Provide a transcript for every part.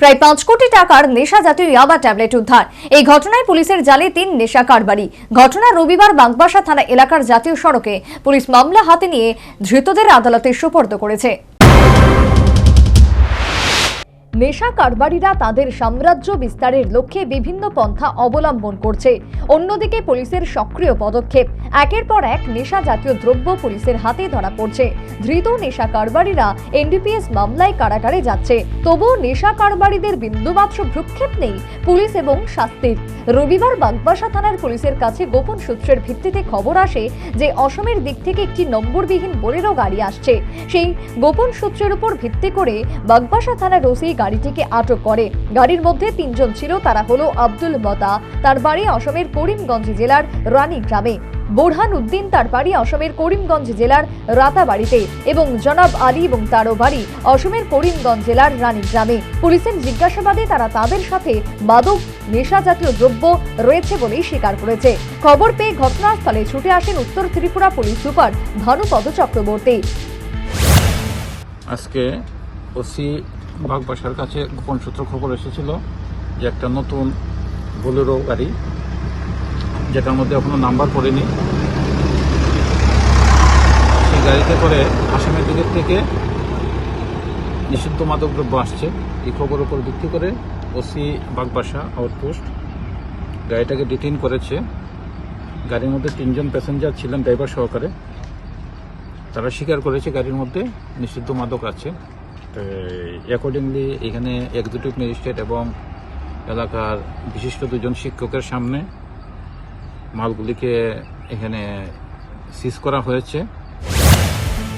প্রায় পাঁচ কোটি টাকার নেশা জাতীয় ইয়াবা ট্যাবলেট উদ্ধার। এই ঘটনায় পুলিশের জালে তিন নেশা কারবারি। ঘটনা রবিবার বাগবাসা থানা এলাকার জাতীয় সড়কে। পুলিশ মামলা হাতে নিয়ে ধৃতদের আদালতে সুপর্দ করেছে। নেশা কারবারিরা তাদের সাম্রাজ্য বিস্তারের লক্ষ্যে বিভিন্ন পন্থা অবলম্বন করছে। অন্যদিকে পুলিশের সক্রিয় পদক্ষেপ, একের পর এক নেশা জাতীয় দ্রব্য পুলিশের হাতে ধরা পড়ছে। ধৃত নেশা কারবারিরা এনডিপিএস মামলায় কারাগারে যাচ্ছে। তবুও নেশা কারবারিদের বিন্দুমাত্র ভ্রুক্ষেপ নেই পুলিশ এবং শাস্তির। রবিবার বাগবাসা থানার পুলিশের কাছে গোপন সূত্রের ভিত্তিতে খবর আসে যে, অসমের দিক থেকে একটি নম্বরবিহীন বোলেরো গাড়ি আসছে। সেই গোপন সূত্রের উপর ভিত্তি করে বাগবাসা থানার ওসি গাড়িটিকে আটক করে। গাড়ির মধ্যে তিনজন ছিল, তারা হলো আব্দুল মতা, তার বাড়ি অসমের করিমগঞ্জ জেলার রানী গ্রামে। বোরহান উদ্দিন, তার বাড়ি অসমের করিমগঞ্জ জেলার রাতাবাড়িতে এবং জনাব আলী এবং তারও বাড়ি অসমের করিমগঞ্জ জেলার রানী গ্রামে। পুলিশের জিজ্ঞাসাবাদে তারা তাদের সাথে মাদক, নেশা জাতীয় দ্রব্য রয়েছে বলেই স্বীকার করেছে। খবর পেয়ে ঘটনাস্থলে ছুটে আসেন উত্তর ত্রিপুরা পুলিশ সুপার ভানুপদ চক্রবর্তী। আজকে ওসি বাগবাসার কাছে গোপন সূত্র খবর এসেছিল যে একটা নতুন বোলেরো গাড়ি, যেটার মধ্যে এখনও নাম্বার পড়েনি। সেই গাড়িতে করে আসামের দিকের থেকে নিষিদ্ধ মাদকদ্রব্য আসছে। এই খবর উপর ভিত্তি করে ওসি বাগবাসা আউটপোস্ট গাড়িটাকে ডিটেইন করেছে। গাড়ির মধ্যে তিনজন প্যাসেঞ্জার ছিলেন ড্রাইভার সহকারে। তারা স্বীকার করেছে গাড়ির মধ্যে নিষিদ্ধ মাদক আছে। অ্যাকর্ডিংলি এখানে এক্সিকিউটিভ ম্যাজিস্ট্রেট এবং এলাকার বিশিষ্ট দুজন শিক্ষকের সামনে মালগুলিকে এখানে সিজ করা হয়েছে।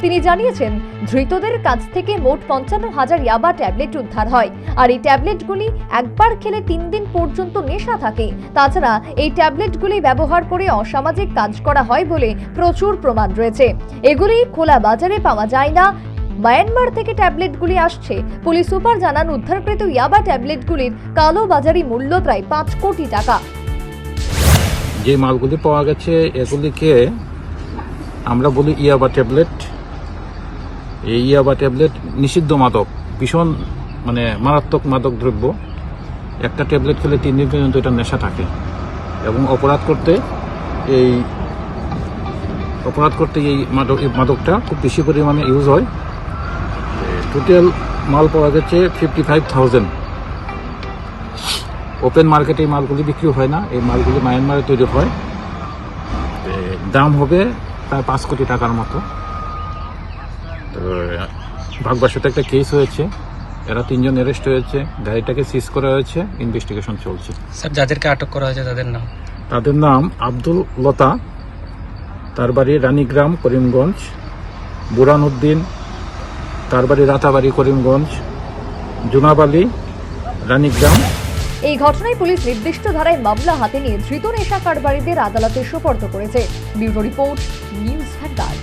তিনি জানিয়েছেন, ধৃতদের কাছ থেকে মোট পঞ্চান্ন হাজার ইয়াবা ট্যাবলেট উদ্ধার হয়, আর এই ট্যাবলেটগুলি একবার খেলে তিন দিন পর্যন্ত নেশা থাকে। তাছাড়া এই ট্যাবলেটগুলি ব্যবহার করে অসামাজিক কাজ করা হয় বলে প্রচুর প্রমাণ রয়েছে। এগুলি খোলা বাজারে পাওয়া যায় না মায়ানমার থেকে ট্যাবলেটগুলি আসছে। পুলিশ সুপার জানান, উদ্ধারকৃত ইয়াবা ট্যাবলেটগুলির কালো বাজারি মূল্য প্রায় পাঁচ কোটি টাকা। যে মালগুলি পাওয়া গেছে, এগুলিকে আমরা বলি ইয়াবা ট্যাবলেট। এই ইয়াবা ট্যাবলেট নিষিদ্ধ মাদক, ভীষণ মানে মারাত্মক মাদক দ্রব্য। একটা ট্যাবলেট খেলে তিন দিন পর্যন্ত এটা নেশা থাকে। এবং অপরাধ করতে এই অপরাধ করতে এই মাদক মাদকটা খুব বেশি পরিমাণে ইউজ হয়। টোটাল মাল পাওয়া গেছে ফিফটি ফাইভ থাউজেন্ড ওপেন মার্কেটে এই মালগুলি বিক্রি হয় না এই মালগুলি মায়ানমারে তৈরি হয়। দাম হবে প্রায় পাঁচ কোটি টাকার মতো। তো ভাগবাসাতে একটা কেস হয়েছে এরা তিনজন অ্যারেস্ট হয়েছে গাড়িটাকে সিজ করা হয়েছে ইনভেস্টিগেশন চলছে। স্যার যাদেরকে আটক করা হয়েছে তাদের নাম? তাদের নাম আব্দুল লতা তার বাড়ি রানীগ্রাম করিমগঞ্জ বুরান উদ্দিন তার বাড়ি রাতাবাড়ি করিমগঞ্জ, জুনাবালি, রানিগ্রাম। এই ঘটনায় পুলিশ নির্দিষ্ট ধারায় মামলা হাতে নিয়ে ধৃত নেশা কারবারিদের আদালতে সোপর্দ করেছে। ব্যুরো রিপোর্ট, নিউজ ভান্ডার